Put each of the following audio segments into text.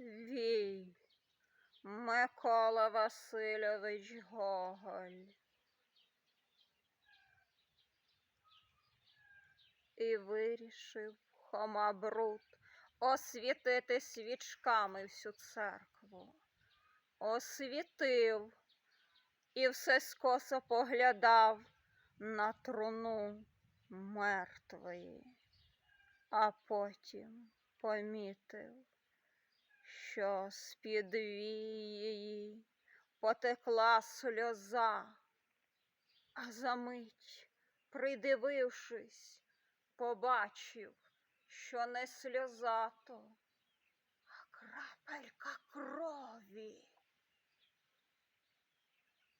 Вій, Микола Васильович Гоголь. І вирішив Хома Брут освітити свічками всю церкву. Освітив і все скосо поглядав на труну мертвої, а потім помітив, що з-під вії потекла сльоза, а за мить, придивившись, побачив, що не сльоза то, а крапелька крові.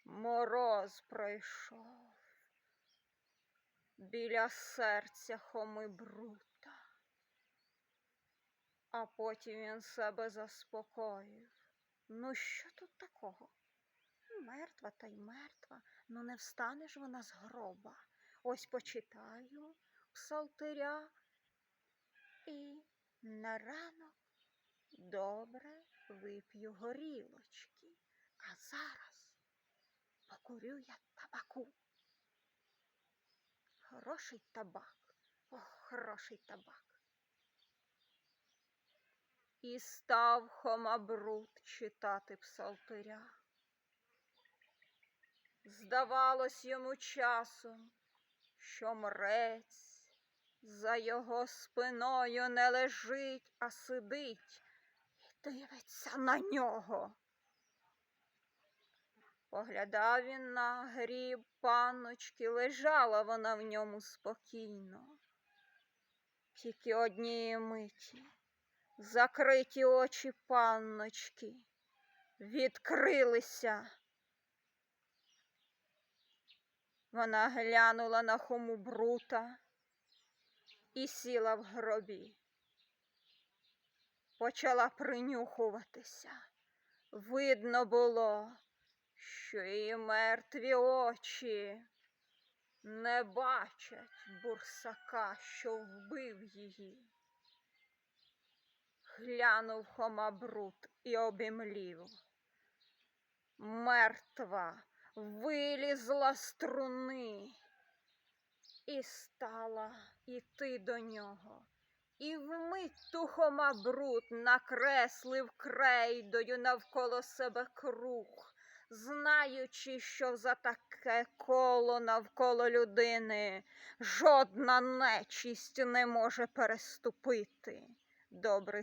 Мороз пройшов біля серця Хоми Брута, а потім він себе заспокоїв. Ну, що тут такого? Мертва та й мертва, ну не встане ж вона з гроба. Ось почитаю псалтиря і на ранок добре вип'ю горілочки, а зараз покурю я табаку. Хороший табак, ох, хороший табак. І став Хомабрут читати псалтиря. Здавалось йому часом, що мрець за його спиною не лежить, а сидить і дивиться на нього. Поглядав він на гріб панночки, лежала вона в ньому спокійно. Тільки однієї миті закриті очі панночки відкрилися. Вона глянула на хому брута і сіла в гробі. Почала принюхуватися. Видно було, що її мертві очі не бачать бурсака, що вбив її. Глянув Хома Брут і обімлів. Мертва вилізла з труни і стала іти до нього. І вмить ту Хома Брут накреслив крейдою навколо себе круг, знаючи, що за таке коло навколо людини жодна нечість не може переступити. Добре,